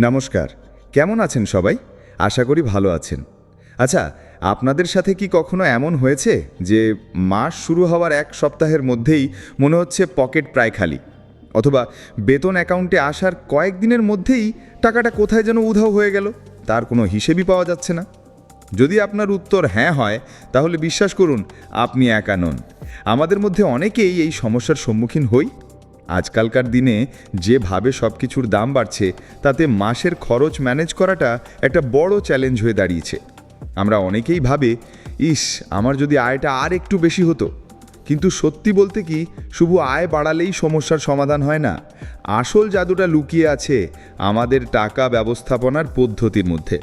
নমস্কার। কেমন আছেন সবাই? আশা করি ভালো আছেন। আচ্ছা আপনাদের সাথে কি কখনো এমন হয়েছে যে মাস শুরু হওয়ার এক সপ্তাহের মধ্যেই মনে হচ্ছে পকেট প্রায় খালি? অথবা বেতন অ্যাকাউন্টে আসার কয়েকদিনের মধ্যেই টাকাটা কোথায় যেন উধাও হয়ে গেল, তার কোনো হিসেবই পাওয়া যাচ্ছে না। যদি আপনার উত্তর হ্যাঁ হয়, তাহলে বিশ্বাস করুন, আপনি একা নন। আমাদের মধ্যে অনেকেই এই সমস্যার সম্মুখীন হই। আজকালকার দিনে যেভাবে সব কিছুর দাম বাড়ছে, তাতে মাসের খরচ ম্যানেজ করাটা একটা বড় চ্যালেঞ্জ হয়ে দাঁড়িয়েছে। আমরা অনেকেই ভাবে, ইস, আমার যদি আয়টা আর একটু বেশি হতো। কিন্তু সত্যি বলতে কি শুধু আয় বাড়ালেই সমস্যার সমাধান হয় না। আসল জাদুটা লুকিয়ে আছে আমাদের টাকা ব্যবস্থাপনার পদ্ধতির মধ্যে।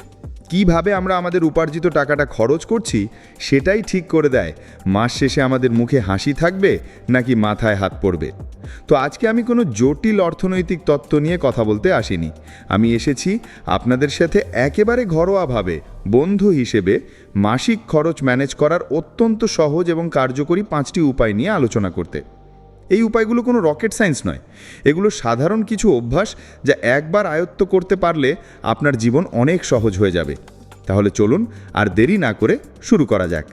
কীভাবে আমরা আমাদের উপার্জিত টাকাটা খরচ করছি সেটাই ঠিক করে দেয়। মাস শেষে আমাদের মুখে হাসি থাকবে নাকি মাথায় হাত পড়বে? তো আজকে আমি কোনো জটিল অর্থনৈতিক তত্ত্ব নিয়ে কথা বলতে আসিনি। আমি এসেছি আপনাদের সাথে একেবারে ঘরোয়াভাবে, বন্ধু হিসেবে মাসিক খরচ ম্যানেজ করার অত্যন্ত সহজ এবং কার্যকরী পাঁচটি উপায় নিয়ে আলোচনা করতে। এই উপায়গুলো কোনো রকেট সায়েন্স নয়। এগুলো সাধারণ কিছু অভ্যাস যা একবার আয়ত্ত করতে পারলে আপনার জীবন অনেক সহজ হয়ে যাবে। তাহলে চলুন আর দেরি না করে শুরু করা যাক।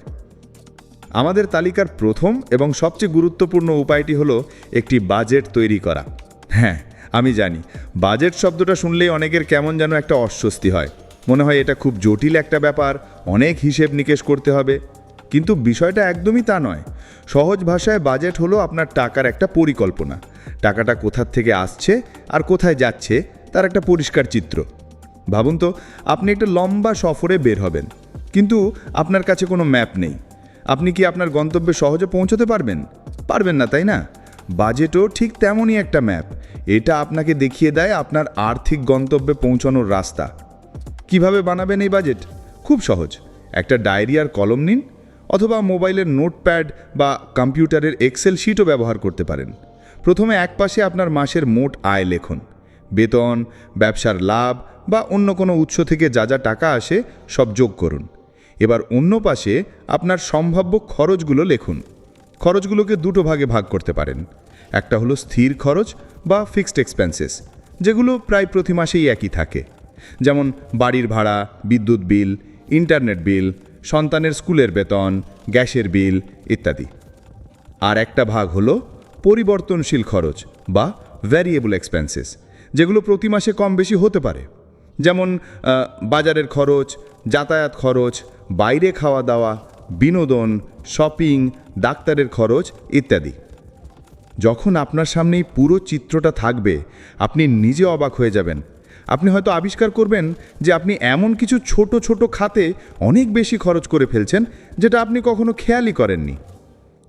আমাদের তালিকার প্রথম এবং সবচেয়ে গুরুত্বপূর্ণ উপায়টি হলো একটি বাজেট তৈরি করা। হ্যাঁ আমি জানি, বাজেট শব্দটা শুনলেই অনেকের কেমন যেন একটা অস্বস্তি হয়। মনে হয় এটা খুব জটিল একটা ব্যাপার, অনেক হিসেব নিকেশ করতে হবে। কিন্তু বিষয়টা একদমই তা নয়। সহজ ভাষায় বাজেট হলো আপনার টাকার একটা পরিকল্পনা। টাকাটা কোথার থেকে আসছে আর কোথায় যাচ্ছে, তার একটা পরিষ্কার চিত্র। ভাবুন তো, আপনি একটা লম্বা সফরে বের হবেন, কিন্তু আপনার কাছে কোনো ম্যাপ নেই। আপনি কি আপনার গন্তব্যে সহজে পৌঁছতে পারবেন? পারবেন না, তাই না? বাজেটও ঠিক তেমনই একটা ম্যাপ। এটা আপনাকে দেখিয়ে দেয় আপনার আর্থিক গন্তব্যে পৌঁছানোর রাস্তা। কীভাবে বানাবেন এই বাজেট? খুব সহজ। একটা ডায়েরি আর কলম নিন, অথবা মোবাইলের নোটপ্যাড বা কম্পিউটারের এক্সেল শিটও ব্যবহার করতে পারেন। প্রথমে এক পাশে আপনার মাসের মোট আয় লেখুন। বেতন, ব্যবসার লাভ বা অন্য কোনো উৎস থেকে যা যা টাকা আসে সব যোগ করুন। এবার অন্য পাশে আপনার সম্ভাব্য খরচগুলো লিখুন। খরচগুলোকে দুটো ভাগে ভাগ করতে পারেন। একটা হলো স্থির খরচ বা ফিক্সড এক্সপেন্সেস যেগুলো প্রায় প্রতি মাসেই একই থাকে। যেমন বাড়ির ভাড়া, বিদ্যুৎ বিল, ইন্টারনেট বিল, সন্তানের স্কুলের বেতন, গ্যাসের বিল ইত্যাদি। আর একটা ভাগ হলো পরিবর্তনশীল খরচ বা ভ্যারিয়েবল এক্সপেন্সেস যেগুলো প্রতি মাসে কম বেশি হতে পারে। যেমন বাজারের খরচ, যাতায়াত খরচ, বাইরে খাওয়া দাওয়া, বিনোদন, শপিং, ডাক্তারের খরচ ইত্যাদি। যখন আপনার সামনে পুরো চিত্রটা থাকবে, আপনি নিজে অবাক হয়ে যাবেন। আপনি হয়তো আবিষ্কার করবেন যে আপনি এমন কিছু ছোট ছোট খাতে অনেক বেশি খরচ করে ফেলছেন, যেটা আপনি কখনো খেয়ালই করেননি।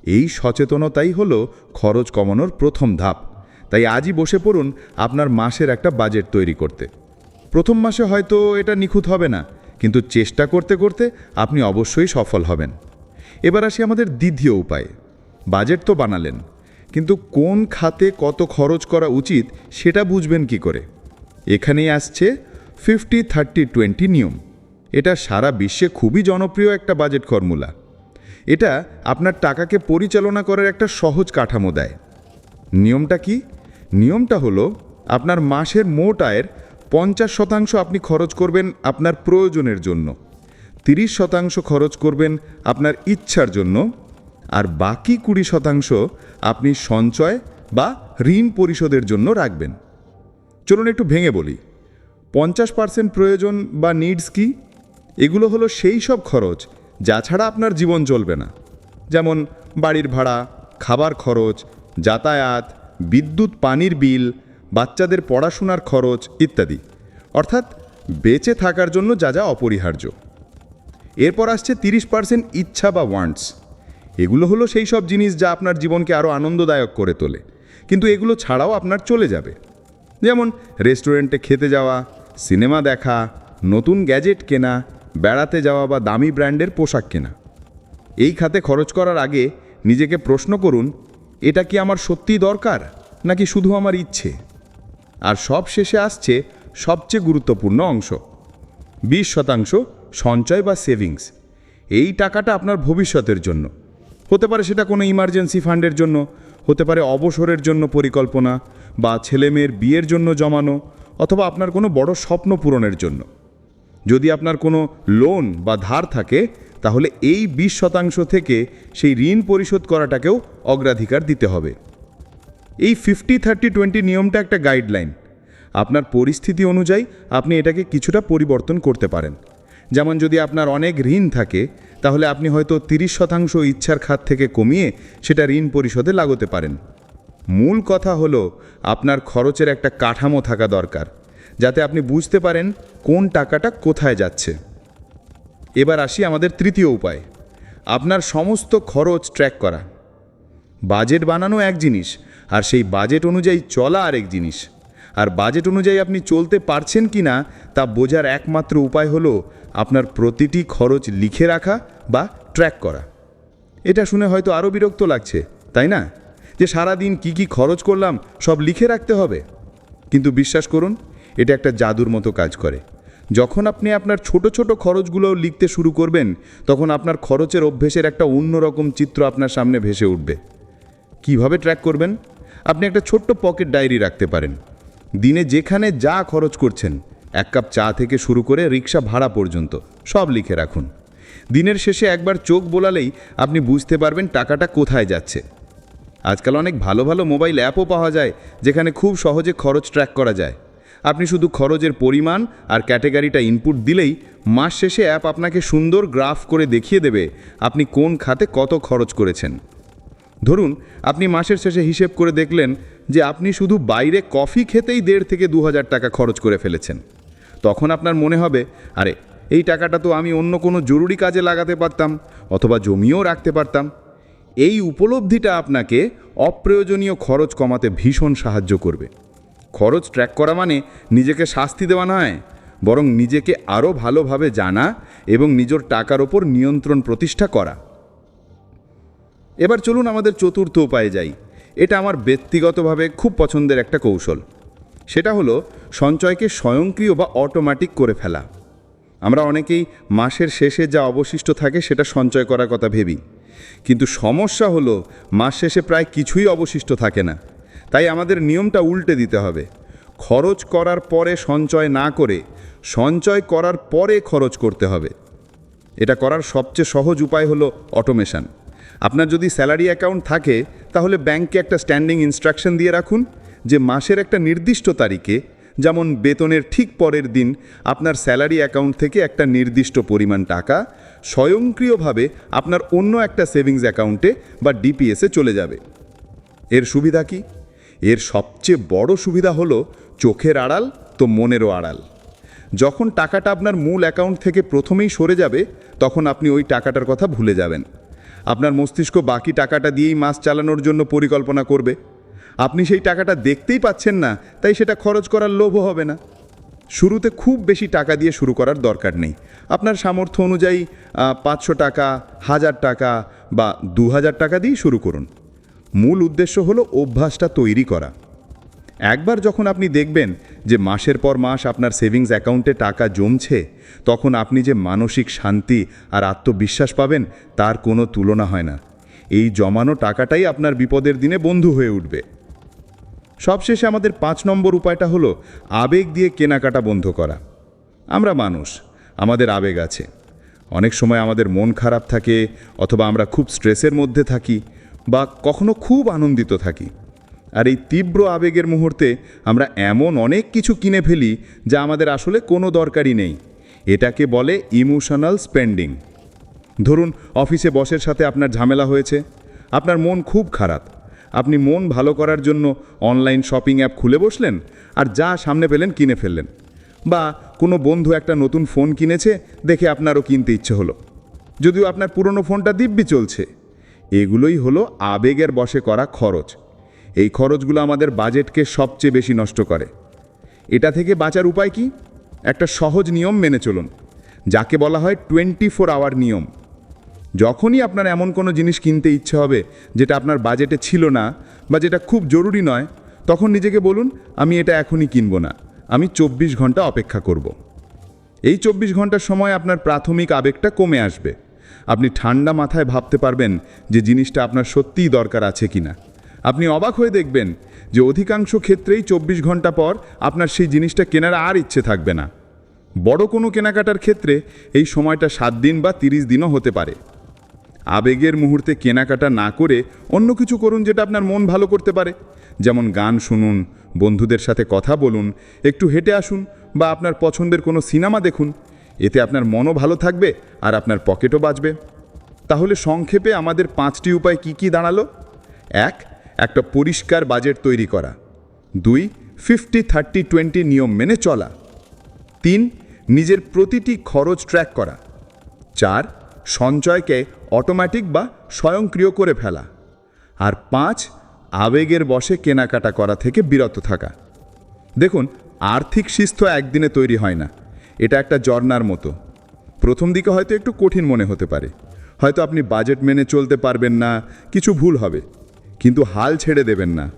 এই সচেতনতাই হলো খরচ কমানোর প্রথম ধাপ। তাই আজই বসে পড়ুন আপনার মাসের একটা বাজেট তৈরি করতে। প্রথম মাসে হয়তো এটা নিখুঁত হবে না, কিন্তু চেষ্টা করতে করতে আপনি অবশ্যই সফল হবেন। এবার আসি আমাদের দ্বিতীয় উপায়। বাজেট তো বানালেন, কিন্তু কোন খাতে কত খরচ করা উচিত সেটা বুঝবেন কি করে? এখানেই আসছে ফিফটি থার্টি টোয়েন্টি নিয়ম। এটা সারা বিশ্বে খুবই জনপ্রিয় একটা বাজেট ফর্মুলা। এটা আপনার টাকাকে পরিচালনা করার একটা সহজ কাঠামো দেয়। নিয়মটা কি? নিয়মটা হলো, আপনার মাসের মোট আয়ের পঞ্চাশ শতাংশ আপনি খরচ করবেন আপনার প্রয়োজনের জন্য, তিরিশ শতাংশ খরচ করবেন আপনার ইচ্ছার জন্য, আর বাকি কুড়ি শতাংশ আপনি সঞ্চয় বা ঋণ পরিশোধের জন্য রাখবেন। চলুন একটু ভেঙে বলি, পঞ্চাশ পার্সেন্ট প্রয়োজন বা নিডস কি? এগুলো হলো সেই সব খরচ যা ছাড়া আপনার জীবন চলবে না, যেমন বাড়ির ভাড়া, খাবার খরচ, যাতায়াত বিদ্যুৎ, পানির বিল, বাচ্চাদের পড়াশোনার খরচ ইত্যাদি। অর্থাৎ বেঁচে থাকার জন্য যা যা অপরিহার্য। এরপর আসছে তিরিশ পার্সেন্ট ইচ্ছা বা ওয়ান্টস এগুলো হলো সেই সব জিনিস যা আপনার জীবনকে আরও আনন্দদায়ক করে তোলে। কিন্তু এগুলো ছাড়াও আপনার চলে যাবে। যেমন রেস্টুরেন্টে খেতে যাওয়া, সিনেমা দেখা, নতুন গ্যাজেট কেনা, বেড়াতে যাওয়া বা দামি ব্র্যান্ডের পোশাক কেনা। এই খাতে খরচ করার আগে নিজেকে প্রশ্ন করুন এটা কি আমার সত্যিই দরকার, নাকি শুধু আমার ইচ্ছে? আর সব শেষে আসছে সবচেয়ে গুরুত্বপূর্ণ অংশ। বিশ শতাংশ সঞ্চয় বা সেভিংস। এই টাকাটা আপনার ভবিষ্যতের জন্য। হতে পারে সেটা কোনো ইমার্জেন্সি ফান্ডের জন্য, হতে পারে অবসরের জন্য পরিকল্পনা, বা ছেলেমেয়ের বিয়ের জন্য জমানো, অথবা আপনার কোনো বড় স্বপ্ন পূরণের জন্য। যদি আপনার কোনো লোন বা ধার থাকে তাহলে এই বিশ শতাংশ থেকে সেই ঋণ পরিশোধ করাটাকেও অগ্রাধিকার দিতে হবে। এই ফিফটি, থার্টি, টোয়েন্টি নিয়মটা একটা গাইডলাইন। আপনার পরিস্থিতি অনুযায়ী আপনি এটাকে কিছুটা পরিবর্তন করতে পারেন। যেমন যদি আপনার অনেক ঋণ থাকে, তাহলে আপনি হয়তো তিরিশ শতাংশ ইচ্ছার খাত থেকে কমিয়ে সেটা ঋণ পরিশোধে লাগাতে পারেন। মূল কথা হলো আপনার খরচের একটা কাঠামো থাকা দরকার, যাতে আপনি বুঝতে পারেন কোন টাকাটা কোথায় যাচ্ছে। এবার আসি আমাদের তৃতীয় উপায়। আপনার সমস্ত খরচ ট্র্যাক করা। বাজেট বানানো এক জিনিস, আর সেই বাজেট অনুযায়ী চলা আরেক জিনিস। আর বাজেট অনুযায়ী আপনি চলতে পারছেন কি না, তা বোঝার একমাত্র উপায় হলো আপনার প্রতিটি খরচ লিখে রাখা বা ট্র্যাক করা। এটা শুনে হয়তো আরও বিরক্ত লাগছে, তাই না? যে সারা দিন কী কী খরচ করলাম, সব লিখে রাখতে হবে। কিন্তু বিশ্বাস করুন, এটা একটা জাদুর মতো কাজ করে। যখন আপনি আপনার ছোট ছোট খরচগুলো লিখতে শুরু করবেন, তখন আপনার খরচের অভ্যেসের একটা অন্যরকম চিত্র আপনার সামনে ভেসে উঠবে। কীভাবে ট্র্যাক করবেন? আপনি একটা ছোট্ট পকেট ডায়েরি রাখতে পারেন। দিনে যেখানে যা খরচ করছেন, এক কাপ চা থেকে শুরু করে রিক্সা ভাড়া পর্যন্ত, সব লিখে রাখুন। দিনের শেষে একবার চোখ বোলালেই আপনি বুঝতে পারবেন টাকাটা কোথায় যাচ্ছে। আজকাল অনেক ভালো ভালো মোবাইল অ্যাপও পাওয়া যায়, যেখানে খুব সহজে খরচ ট্র্যাক করা যায়। আপনি শুধু খরচের পরিমাণ আর ক্যাটেগরিটা ইনপুট দিলেই মাস শেষে অ্যাপ আপনাকে সুন্দর গ্রাফ করে দেখিয়ে দেবে আপনি কোন খাতে কত খরচ করেছেন। ধরুন, আপনি মাসের শেষে হিসেব করে দেখলেন যে আপনি শুধু বাইরে কফি খেতেই দেড় থেকে দু হাজার টাকা খরচ করে ফেলেছেন। তখন আপনার মনে হবে, আরে, এই টাকাটা তো আমি অন্য কোনো জরুরি কাজে লাগাতে পারতাম অথবা জমিও রাখতে পারতাম। এই উপলব্ধিটা আপনাকে অপ্রয়োজনীয় খরচ কমাতে ভীষণ সাহায্য করবে। খরচ ট্র্যাক করা মানে নিজেকে শাস্তি দেওয়া নয়, বরং নিজেকে আরও ভালোভাবে জানা এবং নিজের টাকার ওপর নিয়ন্ত্রণ প্রতিষ্ঠা করা। এবার চলুন আমাদের চতুর্থ উপায়ে যাই। এটা আমার ব্যক্তিগতভাবে খুব পছন্দের একটা কৌশল। সেটা হলো সঞ্চয়কে স্বয়ংক্রিয় বা অটোমেটিক করে ফেলা। আমরা অনেকেই মাসের শেষে যা অবশিষ্ট থাকে সেটা সঞ্চয় করার কথা ভেবি কিন্তু সমস্যা হলো মাস শেষে প্রায় কিছুই অবশিষ্ট থাকে না। তাই আমাদের নিয়মটা উল্টে দিতে হবে। খরচ করার পরে সঞ্চয় না করে সঞ্চয় করার পরে খরচ করতে হবে। এটা করার সবচেয়ে সহজ উপায় হলো অটোমেশন আপনার যদি স্যালারি অ্যাকাউন্ট থাকে, তাহলে ব্যাংকে একটা স্ট্যান্ডিং ইনস্ট্রাকশন দিয়ে রাখুন যে মাসের একটা নির্দিষ্ট তারিখে, যেমন বেতনের ঠিক পরের দিন, আপনার স্যালারি অ্যাকাউন্ট থেকে একটা নির্দিষ্ট পরিমাণ টাকা স্বয়ংক্রিয়ভাবে আপনার অন্য একটা সেভিংস অ্যাকাউন্টে বা ডিপিএসে চলে যাবে। এর সুবিধা কি? এর সবচেয়ে বড় সুবিধা হলো চোখের আড়াল তো মনেরও আড়াল। যখন টাকাটা আপনার মূল অ্যাকাউন্ট থেকে প্রথমেই সরে যাবে, তখন আপনি ওই টাকাটার কথা ভুলে যাবেন। আপনার মস্তিষ্ক বাকি টাকাটা দিয়েই মাস চালানোর জন্য পরিকল্পনা করবে। আপনি সেই টাকাটা দেখতেই পাচ্ছেন না, তাই সেটা খরচ করার লোভও হবে না। শুরুতে খুব বেশি টাকা দিয়ে শুরু করার দরকার নেই। আপনার সামর্থ্য অনুযায়ী পাঁচশো টাকা, হাজার টাকা বা দু হাজার টাকা দিয়েই শুরু করুন। মূল উদ্দেশ্য হলো অভ্যাসটা তৈরি করা। একবার যখন আপনি দেখবেন যে মাসের পর মাস আপনার সেভিংস অ্যাকাউন্টে টাকা জমছে, তখন আপনি যে মানসিক শান্তি আর আত্মবিশ্বাস পাবেন, তার কোনো তুলনা হয় না। এই জমানো টাকাটাই আপনার বিপদের দিনে বন্ধু হয়ে উঠবে। সবশেষে আমাদের পাঁচ নম্বর উপায়টা হলো আবেগ দিয়ে কেনাকাটা বন্ধ করা। আমরা মানুষ, আমাদের আবেগ আছে। অনেক সময় আমাদের মন খারাপ থাকে অথবা আমরা খুব স্ট্রেসের মধ্যে থাকি বা কখনো খুব আনন্দিত থাকি। আর এই তীব্র আবেগের মুহূর্তে আমরা এমন অনেক কিছু কিনে ফেলি যা আমাদের আসলে কোনো দরকারই নেই। এটাকে বলে ইমোশনাল স্পেন্ডিং ধরুন, অফিসে বসের সাথে আপনার ঝামেলা হয়েছে। আপনার মন খুব খারাপ। আপনি মন ভালো করার জন্য অনলাইন শপিং অ্যাপ খুলে বসলেন আর যা সামনে পেলেন কিনে ফেললেন। বা কোনো বন্ধু একটা নতুন ফোন কিনেছে, দেখে আপনারও কিনতে ইচ্ছে হলো। যদিও আপনার পুরনো ফোনটা দিব্যি চলছে। এগুলোই হলো আবেগের বশে করা খরচ। এই খরচগুলো আমাদের বাজেটকে সবচেয়ে বেশি নষ্ট করে। এটা থেকে বাঁচার উপায় কি? একটা সহজ নিয়ম মেনে চলুন, যাকে বলা হয় টোয়েন্টি ফোর আওয়ার নিয়ম। যখনই আপনার এমন কোনো জিনিস কিনতে ইচ্ছে হবে যেটা আপনার বাজেটে ছিল না বা যেটা খুব জরুরি নয়, তখন নিজেকে বলুন, আমি এটা এখনই কিনবো না। আমি চব্বিশ ঘণ্টা অপেক্ষা করব। এই চব্বিশ ঘণ্টার সময় আপনার প্রাথমিক আবেগটা কমে আসবে। আপনি ঠান্ডা মাথায় ভাবতে পারবেন যে জিনিসটা আপনার সত্যিই দরকার আছে কিনা। আপনি অবাক হয়ে দেখবেন যে অধিকাংশ ক্ষেত্রেই চব্বিশ ঘণ্টা পর আপনার সেই জিনিসটা কেনার আর ইচ্ছে থাকবে না। বড় কোনো কেনাকাটার ক্ষেত্রে এই সময়টা সাত দিন বা তিরিশ দিনও হতে পারে। আবেগের মুহূর্তে কেনাকাটা না করে অন্য কিছু করুন যেটা আপনার মন ভালো করতে পারে। যেমন গান শুনুন, বন্ধুদের সাথে কথা বলুন, একটু হেঁটে আসুন বা আপনার পছন্দের কোনো সিনেমা দেখুন। এতে আপনার মনও ভালো থাকবে আর আপনার পকেটও বাঁচবে। তাহলে সংক্ষেপে আমাদের পাঁচটি উপায় কি কি দাঁড়াল? এক, একটা পরিষ্কার বাজেট তৈরি করা। দুই ফিফটি থার্টি টোয়েন্টি নিয়ম মেনে চলা। তিন, নিজের প্রতিটি খরচ ট্র্যাক করা। চার, সঞ্চয়কে অটোমেটিক বা স্বয়ংক্রিয় করে ফেলা। আর পাঁচ, আবেগের বশে কেনাকাটা করা থেকে বিরত থাকা। দেখুন, আর্থিক শিস্থ একদিনে তৈরি হয় না। এটা একটা জর্নার মতো। প্রথম দিকে হয়তো একটু কঠিন মনে হতে পারে। হয়তো আপনি বাজেট মেনে চলতে পারবেন না, কিছু ভুল হবে। কিন্তু হাল ছেড়ে দেবেন না।